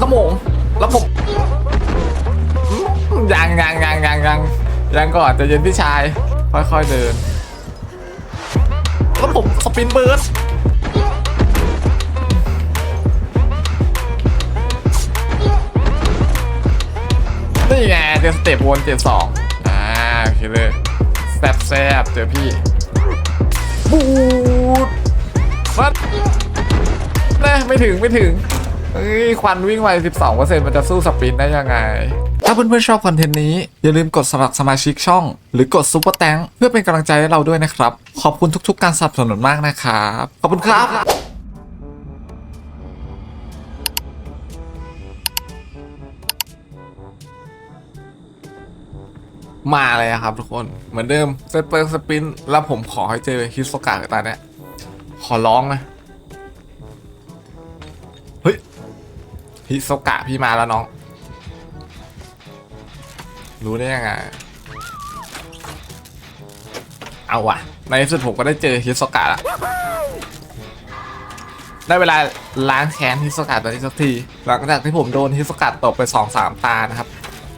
ขโมง แล้วผมยังยังยังยังยังยังก่อนจะเย็นพี่ชาย ค่อยๆเดิน แล้วผมสปินเบิร์ดนี่ไงเจอสเต็ปวนเจ็ดสองอ่าโอเคเลยแซบแซบเจอพี่บูดมันเน่ไม่ถึงไม่ถึง เฮ้ยควันวิ่งไว 12%มันจะสู้สปรินต์ได้ยังไง ถ้าเพื่อนๆชอบคอนเทนต์นี้ อย่าลืมกดสมัครสมาชิกช่อง หรือกดซุปเปอร์แตงเพื่อเป็นกำลังใจให้เราด้วยนะครับ ขอบคุณทุกๆ การสนับสนุนมากนะครับ ขอบคุณครับมาเลยครับทุกคนเหมือนเดิมเซตเปิร์สปิน แล้วผมขอให้เจอฮิสโซกะกับตาเนี่ขอร้องนะ ฮิโซกะพี่มาแล้วน้อง รู้ได้ยังไง เอาวะในที่สุดผมก็ได้เจอฮิสโซกะละได้เวลาล้างแค้นฮิสโซกะตัวนี้สักที หลังจากที่ผมโดนฮิสโซกะตกไปสองสามตานะครับ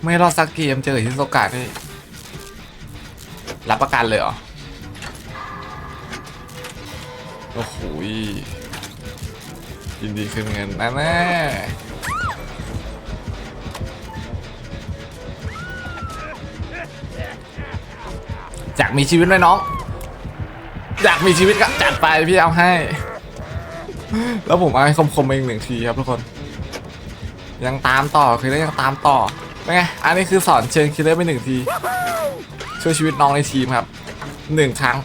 ไม่รอดสักเกมเจอฮิสโซกะนี่ รับประกันเลยเหรอ โอ้โหยินดีคืนเงินนะแน่ากมีชีวิตไหมน้อง อยากมีชีวิตก็จัดไปพี่เอาให้ แล้วผมเอาให้คมๆเองหนึ่งทีครับทุกคน ยังตามต่อคือได้ยังตามต่อเป็นไงอันนี้คือสอนเชิญคิลเลอร์ไปหนึ่งทีช่วยชีวิตน้องในทีมครับหนึ่งครั้ง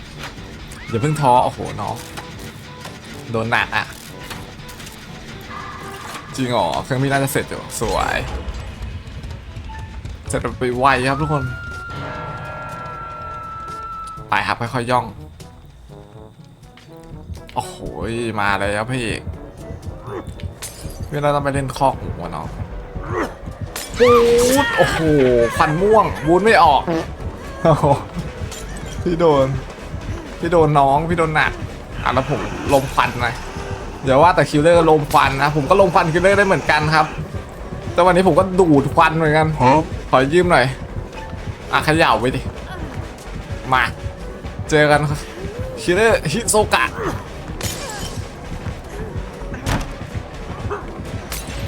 อย่าเพิ่งท้อโอ้โหน้องโดนหนักอะจริงหรอเครื่องพี่น่าจะเสร็จอยู่สวยเสร็จไปไวครับทุกคน ไปครับค่อยๆย่อง โอ้โหมาแล้วพี่เอกพี่เราต้องไปเล่นคอกหมูอะน้องบูดโอ้โหควันม่วงบูดไม่ออกโอ้โหพี่โดน พี่โดนน้องพี่โดนหนักอะแล้วผมลมควันหน่อยอย่าว่าแต่คิลเลอร์ลมควันนะผมก็ลมควันคิลเลอร์ได้เหมือนกันครับ แต่วันนี้ผมก็ดูดควันเหมือนกันขอยืมหน่อยอะเขย่าไปดิมา เจอกันคิลเลอร์ฮิโซกะ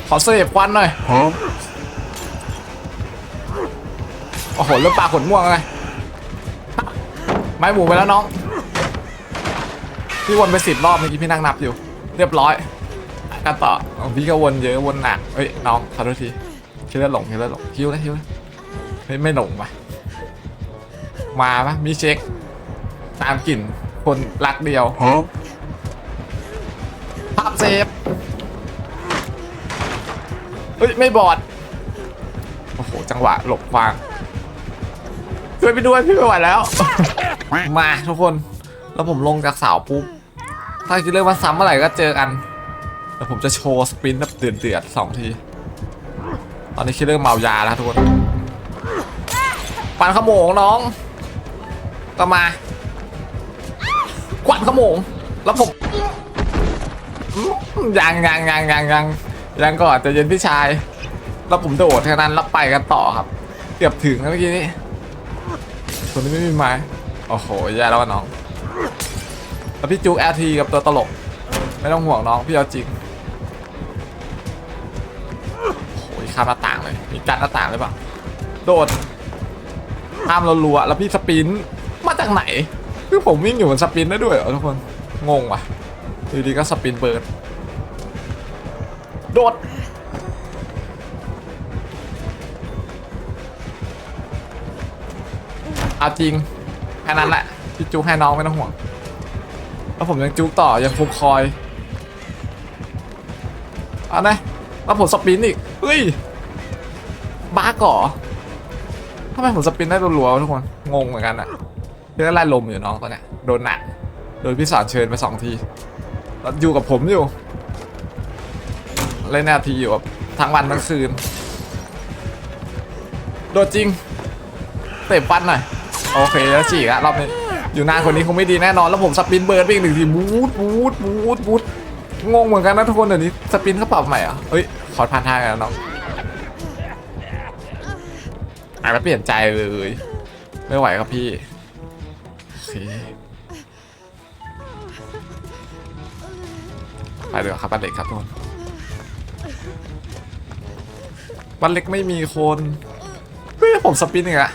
ขอเสพควันหน่อยโอ้โหเริ่มปากขนม่วงเลยไม้หมูไปแล้วน้อง พี่วนไปสิบรอบเมื่อกี้พี่นั่งนับอยู่ เรียบร้อยกันต่อเอาพี่ก็วนเยอะวนหนักเฮ้ยน้องขอโทษทีคิดแล้วหลงคิดแล้วหลงคิวนะคิวนะเฮ้ยไม่หลงปะมาปะมีเช็ค ตามกลิ่นคนรักเดียวภาพเซฟเฮ้ย ไม่บอด โอ้โห จังหวะหลบควางช่วยไปด้วยพี่ไม่ไหวแล้ว มาทุกคน แล้วผมลงจากเสาปุ๊บ ถ้าคิดเรื่องมาซ้ำเมื่อไหร่ก็เจอกัน แล้วผมจะโชว์สปรินต์แบบเดือดเดือดๆสองที ตอนนี้คิดเรื่องเมายาแล้วทุกคนปันขโมงน้อง ก็มา ควันขโมง แล้วผมยังยังยังยังยังยังก่อนจะเย็นพี่ชาย แล้วผมโดดแค่นั้นแล้วไปกันต่อครับเกือบถึงแล้วเมื่อกี้นี้คนนี้ไม่มีไม้โอ้โหแย่แล้วน้องแล้วพี่จุกแอทีกับตัวตลก ไม่ต้องห่วงน้องพี่เอาจริงโอ้ยข้ามหน้าต่างเลยมีกัดหน้าต่างเลยปะโดดข้ามรัวๆแล้วพี่สปินมาจากไหน คือผมวิ่งอยู่บนสปินได้ด้วยเหรอทุกคน งงว่ะอยู่ดีก็สปินเบิร์ดโดดเอาจริงแค่นั้นแหละพี่จุกให้น้องไม่ต้องห่วงแล้วผมยังจุกต่อยังฟุกคอยเอาไงแล้วผมสปินอีกเฮ้ยบ้าก่อทำไมผมสปินได้รัวๆทุกคน งงเหมือนกันอะ พี่ก็ไล่ลมอยู่น้องตอนเนี้ยโดนหนักโดนพี่สอนเชิญไปสองทีแล้วอยู่กับผมอยู่เล่นแนวทีอยู่แบบทั้งวันทั้งคืน โดดจริง เตะฟันหน่อย โอเคแล้วฉีกอะรอบนี้ อยู่นานคนนี้คงไม่ดีแน่นอน แล้วผมสปินเบิร์ดไปอีกหนึ่งทีบูทบูทบูทบูทงงเหมือนกันนะทุกคนเดี๋ยวนี้สปินเขาปรับใหม่เหรอเฮ้ย ขอผ่านทางกันน้องอะแล้วเปลี่ยนใจเลย ไม่ไหวครับพี่ ไปเดี๋ยวาครับบ้านเล็กครับทุกคนบ้านเล็กไม่มีคนเฮ้ยผมสปินอีกอะ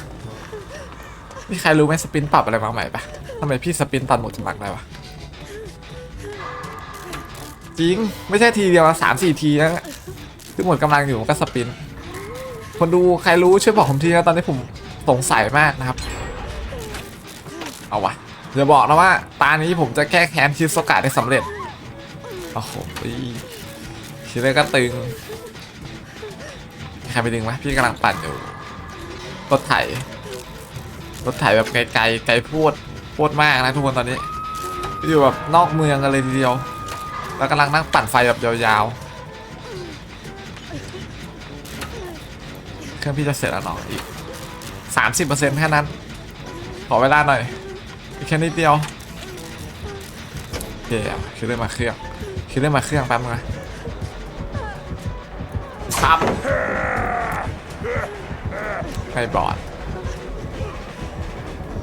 มีใครรู้ไหมสปินปรับอะไรมาใหม่ปะทำไมพี่สปินตันหมดจมักได้วะจริง ไม่ใช่ทีเดียวนะสามสี่ทีนะคือหมดกำลังอยู่มันก็สปิน คนดูใครรู้ช่วยบอกผมทีนะตอนนี้ผมสงสัยมากนะครับ เอาวะอย่าบอกนะว่า ตานี้ผมจะแก้แค้นชิสกะได้สำเร็จ โอ้โหคิดเลยก็ตึงใครไปดึงไหมพี่กำลังปั่นอยู่รถไถรถไถแบบไกลๆไกลพูดพูดมากนะทุกคนตอนนี้ อยู่แบบนอกเมืองกันเลยทีเดียว แล้วกำลังนั่งปั่นไฟแบบยาวๆ เครื่องพี่จะเสร็จแล้วเนาะอีกสามสิบเปอร์เซ็นต์แค่นั้น ขอเวลาหน่อยแค่นิดเดียว คคิดเรื่องมาเครื่องคิดเรื่องมาเครื่องแป๊บนึงนะครับไม่บอด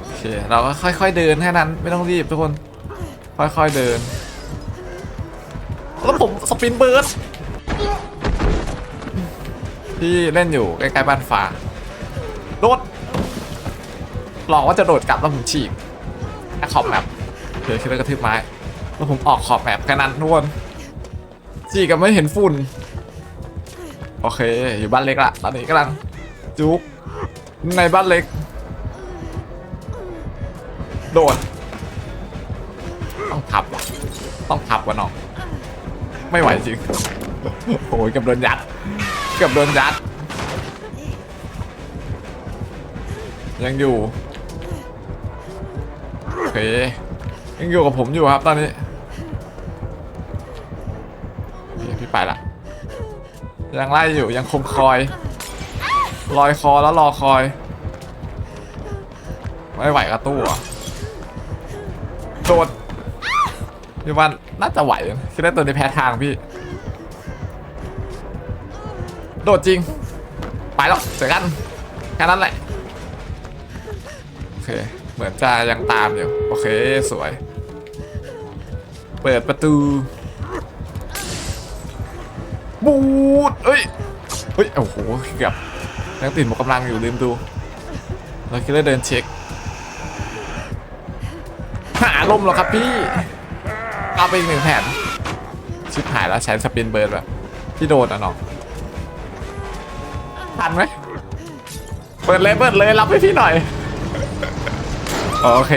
โอเคเราก็ค่อย ๆ เดินแค่นั้นไม่ต้องรีบทุกคน ค่อยๆเดิน แล้วผมสปินเบิร์ดที่เล่นอยู่ใกล้ๆบ้านฟ้าโดดหลอกว่าจะโดดกลับแล้วผมฉีกแอคขอบแมปเดี๋ยวคิดว่ากระทืบไม้ แล้วผมออกขอบแมปแค่นั้นทุกคนฉีกกับไม่เห็นฝุ่น โอเค อยู่บ้านเล็กละตอนนี้กำลังจุกในบ้านเล็ก โดด ต้องทับว่ะต้องทับว่ะน้อง ไม่ไหวจริงโอ้ยกับโดนยัดกับโดนยัด ยังอยู่ โอเค ยังอยู่กับผมอยู่ครับตอนนี้ ยังไล่อยู่ยังคงคอยลอยคอแล้วรอคอย ไม่ไหวกับตู้อะโดดพี่ว่าน่าจะไหวคิดว่าตัวนี้แพ้ทางพี่ โดดจริง ไปแล้วเจอกันแค่นั้นแหละ โอเค เหมือนจะยังตามอยู่ โอเค สวย เปิดประตู บูดเอ้ยเฮ้ยโอ้โหเกือบยังติดหมวกำลังอยู่ลืมดูเราคิดว่าเดินเช็คหาลมหรอครับพี่เอาไปอีกหนึ่งแผ่นชิบหายแล้วใช้สปินเบิร์ดแบบที่โดนอะน้องทันไหมเปิดเลยเปิดเลยรับให้พี่หน่อย โอเค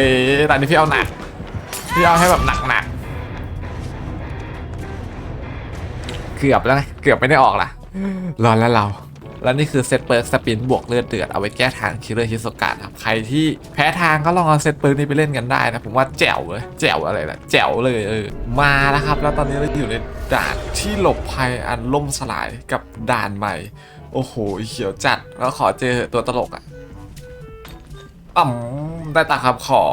ตอนนี้พี่เอาหนักพี่เอาให้แบบหนัก เกือบแล้วนะ เกือบไม่ได้ออกล่ะ รอแล้วเรา แล้วนี่คือเซตเปิร์กสปินบวกเลือดเดือดเอาไว้แก้ทางคิลเลอร์ฮิสกะครับ ใครที่แพ้ทางก็ลองเอาเซตเปิร์กนี้ไปเล่นกันได้นะ ผมว่าแจ๋วเลย แจ๋วอะไรนะแจ๋วเลยเออ มาแล้วครับ แล้วตอนนี้เราอยู่ในด่านที่หลบภัยอันล่มสลายกับด่านใหม่ โอ้โห เขียวจัด แล้วขอเจอตัวตลกอะอ่ำได้ตามคำขอ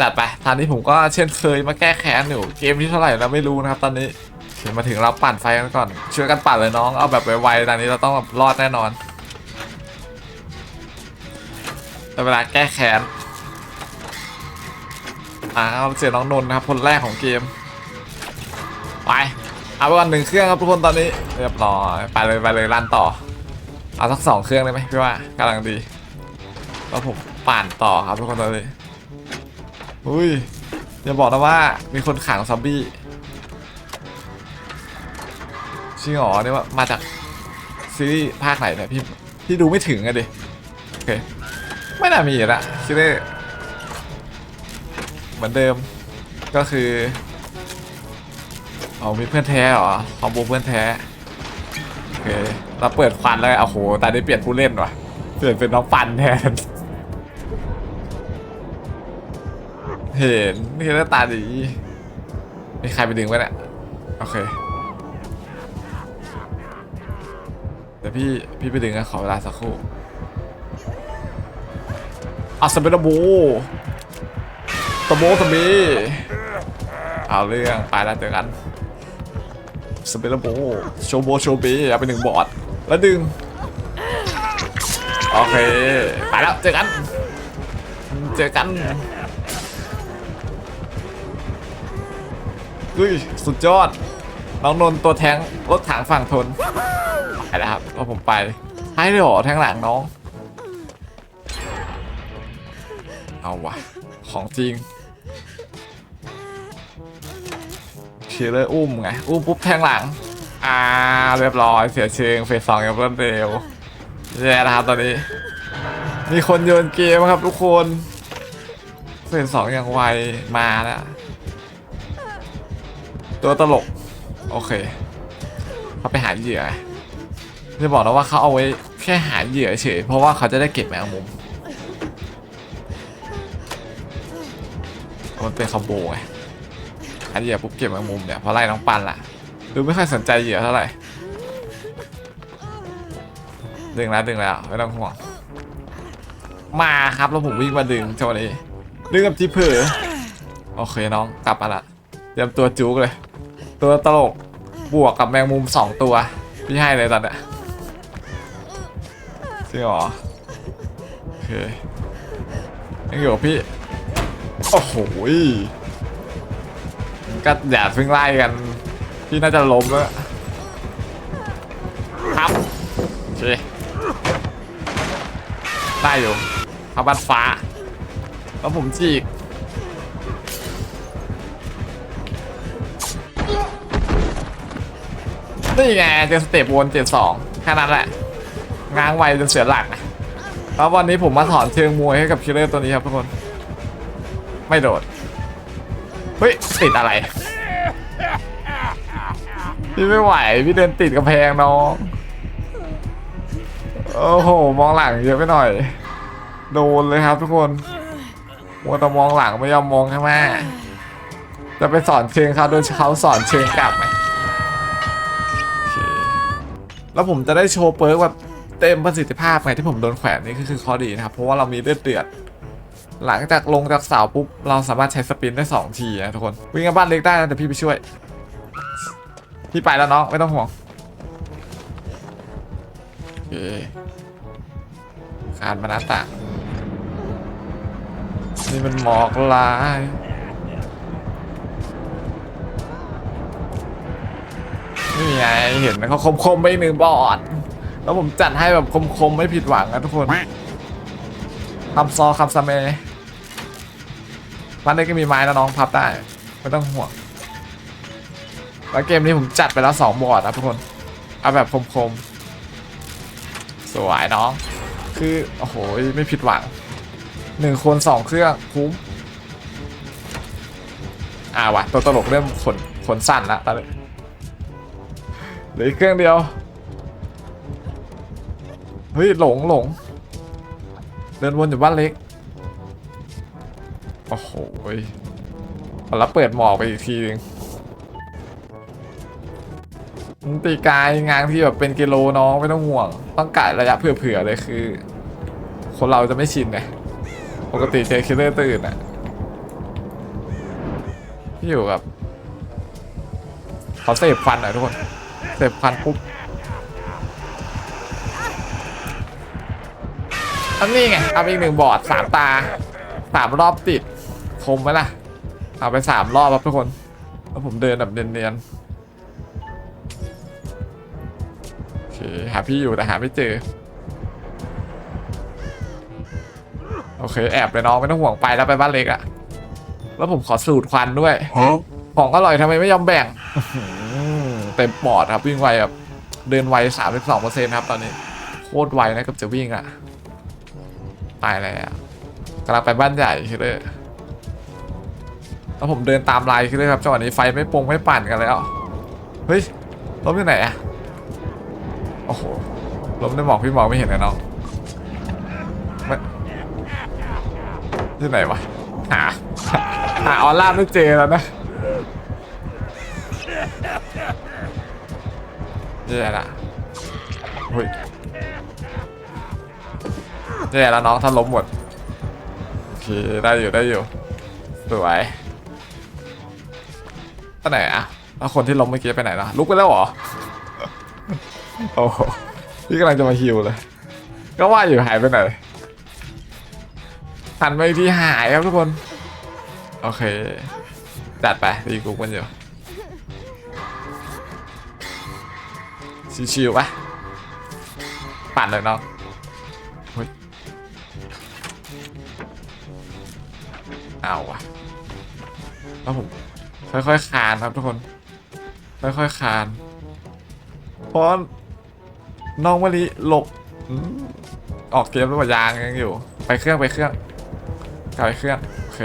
จัดไปตอนนี้ผมก็เช่นเคยมาแก้แค้นอยู่เกมที่เท่าไหร่แล้วไม่รู้นะครับตอนนี้โอเค มาถึงเราปั่นไฟกันก่อนช่วยกันปั่นเลยน้องเอาแบบไวๆตอนนี้เราต้องรอดแน่นอนแต่เวลาแก้แค้นอ่าเอาเสียน้องนนท์นะครับคนแรกของเกมไปเอาไปก่อนหนึ่งเครื่องครับทุกคนตอนนี้เรียบร้อยไปเลยไปเลยลั่นต่อเอาสักสองเครื่องได้ไหมพี่ว่ากำลังดีแล้วผมปั่นต่อครับทุกคนตอนนี้อุ้ยอย่าบอกนะว่ามีคนขังซอมบี้ จริงหอเนี่ยว่ามาจากซีรีส์ภาคไหนเนี่ยพี่พี่ดูไม่ถึงอะดิโอเคไม่น่ามีละคิดว่าเหมือนเดิมก็คือเอามีเพื่อนแท้เหรอคอมโบเพื่อนแท้โอเคเราเปิดควันแล้วโอ้โหแต่ได้เปลี่ยนผู้เล่นว่ะเปลี่ยนเป็นน้องปันแทนเห็นนี่หน้าตาดีมีใครไปดึงไว้เนี่ยโอเค ยวพี่พี่ไปดึงนะขอเวลาสักครู่อาสเปนโบตะโบตะบีเอาเรื่องไปแล้วเจอกันสเปรโบโชโบโชเบเอาไปหนึ่งบอร์ดแล้วดึงโอเคไปแล้วเจอกัน เจอกันเฮ้ยสุดยอดน้องนนท์ตัวแทงรถถังฝั่งทน แล้วครับเอาผมไปให้เลยเหรอแทงหลังน้อง เอาวะของจริงเชียร์อุ้มไง อุ้มปุ๊บแทงหลัง อ่า เรียบร้อยเสียเชิงเฟสสองอย่างรวดเร็วแย่นะครับตอนนี้ มีคนโยนเกมครับทุกคนเฟสสองอย่างไวมาแล้ว ตัวตลก โอเคเขาไปหาเหยื่อ จะบอกนะว่าเขาเอาไว้แค่หาเหยื่อเฉย เพราะว่าเขาจะได้เก็บแมงมุม มันเป็นคอมโบไงหาเหยื่อปุ๊บเก็บแมงมุมเนี่ยเพราะไล่น้องปันล่ะ ดูไม่ค่อยสนใจเหยื่อเท่าไหร่ ดึงแล้วดึงแล้วไม่ต้องห่วง มาครับแล้วผมวิ่งมาดึงจังหวะนี้ดึงกับจีเผอโอเคน้องกลับมาละเตรียมตัวจุกเลย ตัวตลกบวกกับแมงมุมสองตัว พี่ให้เลยตอนเนี้ย จริงเหรอโอเคยังอยู่พี่ โอ้โหก็อย่าเพิ่งไล่กัน พี่น่าจะล้มแล้วครับโอเคได้อยู่ขับบัดฟ้า แล้วผมจีกนี่ไงเจอสเตปวนเจ็ดสองแค่นั้นแหละ ง้างไวจนเสียหลักนะแล้ววันนี้ผมมาถอนเชิงมวยให้กับคิลเลอร์ตัวนี้ครับทุกคน ไม่โดด เฮ้ย ติดอะไร พี่ไม่ไหว พี่เดินติดกระแพงน้อง โอ้โห มองหลังเยอะไปหน่อย โดนเลยครับทุกคนมัวแต่มองหลังไม่ยอมมองข้างหน้าจะไปสอนเชิงเขาโดนเขาสอนเชิงกลับไหมแล้วผมจะได้โชว์เปิร์กแบบ เต็มประสิทธิภาพไงที่ผมโดนแขวนนี่คือคือข้อดีนะครับเพราะว่าเรามีเลือดเดือด หลังจากลงจากเสาปุ๊บเราสามารถใช้สปินได้ 2 ทีนะทุกคนวิ่งกับบ้านเล็กได้นะแต่พี่ไปช่วย พี่ไปแล้วเน้องไม่ต้องห่วงโอเคคานมาหน้าต่างนี่มันหมอกลายนี่ไงเห็นไหมเขาคมๆไปหนึ่งบอด แล้วผมจัดให้แบบคมๆ ไม่ผิดหวังนะทุกคนคำซอคำสเมบ้านเล็กก็มีไม้นะน้องพับได้ไม่ต้องห่วง แล้วเกมนี้ผมจัดไปแล้วสองบอร์ดนะทุกคน เอาแบบคมๆ สวยน้อง คือ โอ้โห ไม่ผิดหวังหนึ่งคนสองเครื่องคุ้ม อ่าวะตัวตลกเริ่มขนขนสั้นละตอนนี้เหลืออีกเครื่องเดียว เฮ้ยหลงหลงเดินวนอยู่บ้านเล็ก โอ้โหยแล้วเปิดหมอกไปอีกทีนึงตีกายงานที่แบบเป็นกิโลน้องไม่ต้องห่วง ต้องกะระยะเผื่อๆเลยคือ คนเราจะไม่ชินไงปกติเจอคิลเลอร์ตื่นอะที่อยู่กับเขอเสพฟันหน่อยทุกคนเสพควันปุ๊บ อันนี้ไง เอาไปอีกหนึ่งบอร์ดสามตาสามรอบติด คมไหมล่ะ เอาไปสามรอบครับทุกคน แล้วผมเดินแบบเนียนๆ โอเค หาพี่อยู่แต่หาไม่เจอ โอเค แอบเลยน้องไม่ต้องห่วงไปแล้วไปบ้านเล็กอะแล้วผมขอสูตรควันด้วยของอร่อยทำไมไม่ยอมแบ่งเต็มปอดครับวิ่งไวแบบเดินไว 32%ครับตอนนี้ โคตรไวนะกับจะวิ่งอะ ตายแล้วกำลังไปบ้านใหญ่คิดเลยแล้วผมเดินตามลายคิดเลยครับจังหวะนี้ไฟไม่ปงไม่ปั่นกันแล้วเฮ้ยล้มที่ไหนอะโอ้โหล้มในหมอกพี่หมองไม่เห็นเลยน้องไม่ที่ไหนวะหาหาออร่าไม่เจอแล้วนะแย่ละเฮ้ย แย่แล้วน้องถ้าล้มหมดโอเคได้อยู่ได้อยู่สวยไปไหนอะแล้วคนที่ล้มเมื่อกี้ไปไหนล่ะลุกไปแล้วเหรอโอ้โหพี่กำลังจะมาฮิวเลย ก็ว่าอยู่หายไปไหนหันไปอีกที่หายครับทุกคน โอเค จัดไปตีกูกันอยู่ชิวๆปะปั่นเลยเน้อง เอาวะแล้วผมค่อยๆคานครับทุกคน ค่อยๆคานเพราะน้องมะลิหลบออกเกมแล้วว่ายางยังอยู่ ไปเครื่องไปเครื่องกลับไปเครื่องโอเค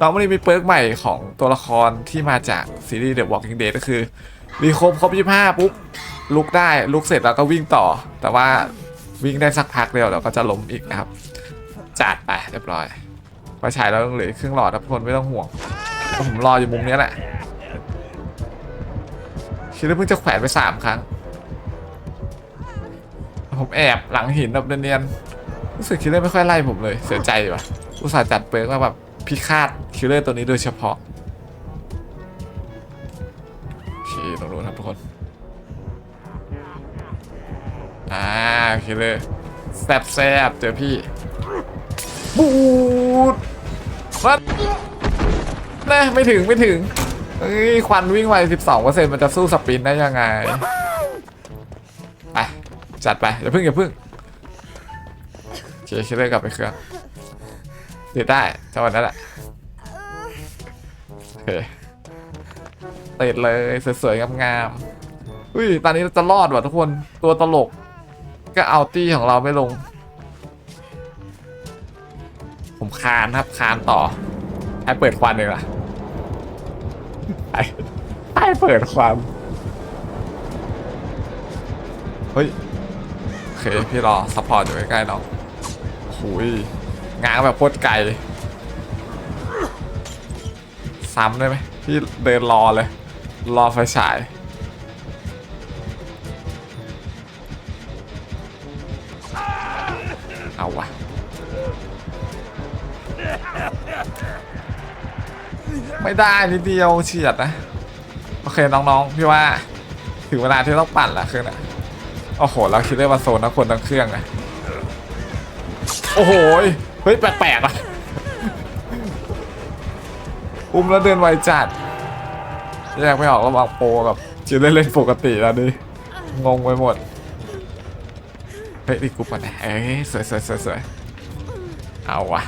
น้องมะลิมีเปิร์กใหม่ของตัวละครที่มาจากซีรีส์ The Walking Dead ก็คือรีครบครบ25ปุ๊บลุกได้ลุกเสร็จแล้วก็วิ่งต่อ แต่ว่าวิ่งได้สักพักเดียวเดี๋ยวก็จะล้มอีกนะครับ จัดไปเรียบร้อย พอฉายแล้วเหลืออกครึ่งหลอดนะทุกคนไม่ต้องห่วงผมรออยู่มุมนี้แหละคิดว่าเพิ่งจะแขวนไปสามครั้ง ผมแอบหลังหินแบบเนียนๆรู้สึกคิลเลอร์ไม่ค่อยไล่ผมเลย เสียใจว่ะอุตส่าห์จัดเปิร์กมาแบบพิฆาตคิลเลอร์ตัวนี้โดยเฉพาะโอเคตรงนู้นครับทุกคน อ่าคิลเลอร์แซบแซบๆเจอพี่ บูดวัดนะไม่ถึงไม่ถึงเฮ้ยควันวิ่งไว12%มันจะสู้สปรินต์ได้ยังไงไปจัดไปอย่าพึ่งอย่าพึ่งโอเคคิดเลยกลับไปเครื่องติดได้จังหวะนั้นแหละโอเติดเลยสวยๆงามๆอุ้ยตอนนี้เราจะรอดว่ะทุกคนตัวตลกก็เอาตี้ของเราไม่ลง ผมคานครับคานต่อให้เปิดควันเลยล่ะให้ให้เปิดควันเฮ้ยโอเคพี่รอซัพพอร์ตอยู่ใกล้ๆน้องหุยง้างแบบโคตรไกลซ้ำได้ไหมพี่เดินรอเลย รอไฟฉายเอาวะ ไม่ได้นิดเดียวเฉียดนะโอเคน้องๆพี่ว่าถึงเวลาที่ต้องปั่นละเครื่องนะโอ้โหแล้วคิดได้ว่าโซนทั้งคนทั้งเครื่องอะโอ้โหเฮ้ยแปลกๆอะอุ้มแล้วเดินไวจัดแยกไม่ออกระหว่างโปกับจิเล่นเล่นปกติแล้วดิงงไปหมดเฮ้ยดีกูปั่นเอ้ยสวยสวยสวยสวยเอาวะ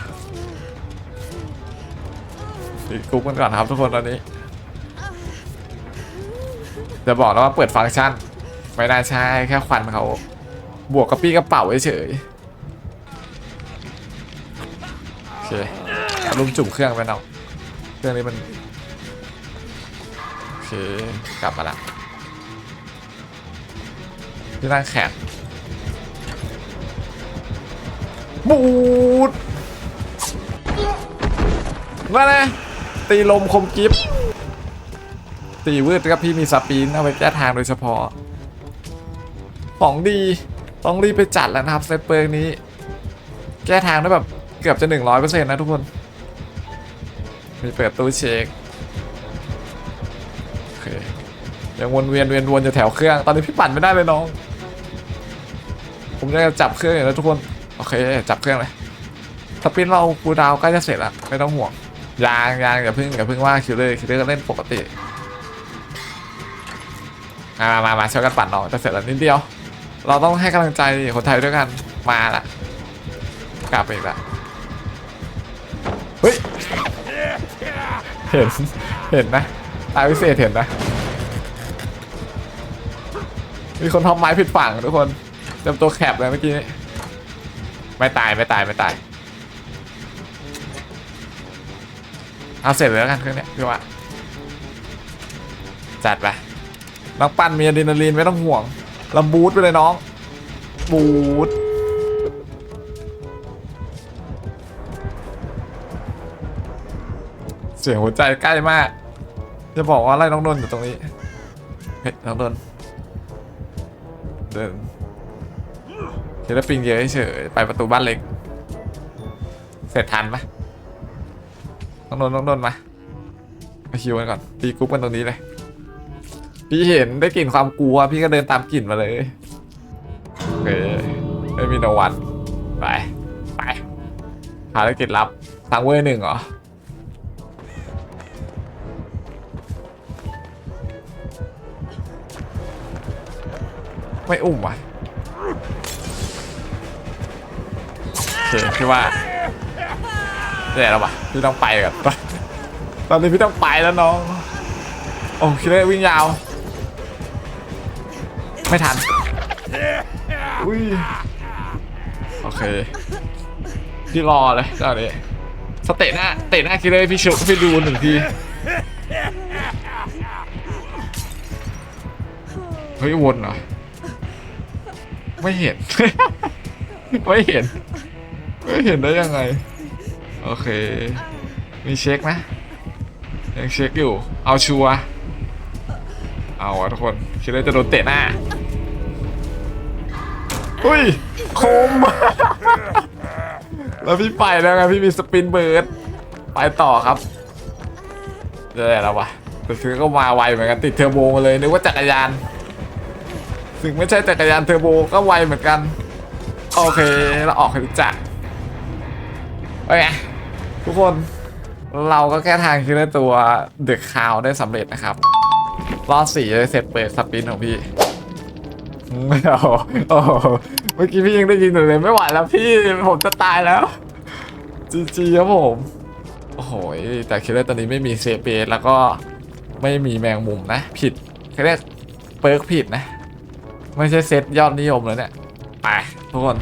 ดีกูกันก่อนครับทุกคนตอนนี้ จะบอกแล้วว่าเปิดฟังก์ชัน ไม่น่าใช่แค่ควันเขา บวกกระปี้กระเป๋าเฉยๆโอเคเอาลุมจุ่มเครื่องไปเนาะเครื่องนี้มันโอเคกลับมาละที่นั่งแข็งบูดมาเลย ตีลมคมกิฟตีวืดครับพี่มีสปีนเอาไปแก้ทางโดยเฉพาะ ของดีต้องรีบไปจัดแล้วนะครับเซตเปิร์กนี้ แก้ทางได้แบบเกือบจะ 100%นะทุกคน มีเปิดตู้เช็คโอเคยังวนเวียนเวียนวนอยู่แถวเครื่อง ตอนนี้พี่ปั่นไม่ได้เลยน้อง ผมจะจับเครื่องอยู่แล้วทุกคน โอเค จับเครื่องเลยสปินเราคูดาวใกล้จะเสร็จแล้วไม่ต้องห่วง ยางยางอย่าเพิ่งอย่าเพิ่งว่าคิวเลอร์คิวเลอร์ก็เล่นปกติมามามามาช่วยกันปั่นหน่อยจะเสร็จแล้วนิดเดียว เราต้องให้กำลังใจคนไทยด้วยกันมาละกลับไปอีกละเฮ้ยเห็นเห็นนะตายพิเศษเห็นนะมีคนทำไม้ผิดฝั่งทุกคนเต็มตัวแคบเลยเมื่อกี้นี้ไม่ตายไม่ตายไม่ตาย เอาเสร็จเลยแล้วกันเครื่องเนี้ยพี่ว่าจัดไปน้องปั้นมีอะดรีนาลีนไม่ต้องห่วงลำบูทไปเลยน้อง บูทเสียงหัวใจใกล้มาก จะบอกว่าไล่น้องนนท์อยู่ตรงนี้ เฮ้ยน้องนนท์เดินเฮลปิงเยอะเฉยไปประตูบ้านเล็ก เสร็จทันไห มน้องนนท์น้องนนมามาคิวกันก่อนตีกรุ๊ปกันตรงนี้เลย พี่เห็นได้กลิ่นความกลัว พี่ก็เดินตามกลิ่นมาเลยโอเคไม่มีโนวันไปไปภารกิจลับทางเวอร์หนึ่งเหรอไม่อุ้มว่ะโอเคพี่ว่า แย่แล้วว่ะพี่ต้องไปก่อนตอนตอนนี้พี่ต้องไปแล้วน้องโอ้คิดเลยวิ่งยาว ไม่ทันอุ้ยโอเคพี่รอเลยตอนนี้สเตะหน้าเตะหน้าคิดเลยพี่ชุบพี่ดูหนึ่งทีเฮ้ยวนเหรอไม่เห็น ไม่เห็น ไม่เห็นได้ยังไง โอเค มีเช็คนะยังเช็คอยู่ เอาชัวเอาทุกคน คิดว่าจะโดนเตะหน้าอุ้ย คม แล้วพี่ไปแล้วไงพี่มีสปินเบิร์ด ไปต่อครับเจอแล้ววะแต่ซื้อก็มาไวเหมือนกันติดเทอร์โบมาเลยนึกว่าจักรยาน ถึงไม่ใช่จักรยานเทอร์โบก็ไวเหมือนกัน โอเคเราออกให้รู้จักโอเค ทุกคนเราก็แค่ทางคิดได้ตัวเดอะคาวได้สำเร็จนะครับ รอบสี่เลยเสร็จเปิดสปินของพี่ไม่เอาโอ้โหเมื่อกี้พี่ยังได้ยินอยู่เลยไม่ไหวแล้วพี่ผมจะตายแล้วจีจีครับผมโอ้โหแต่คิดได้ตอนนี้ไม่มีเซเปสแล้วก็ไม่มีแมงมุมนะ ผิดเขาเรียกเปิร์กผิดนะ ไม่ใช่เซตยอดนิยมเลยเนี่ย ไปทุกคน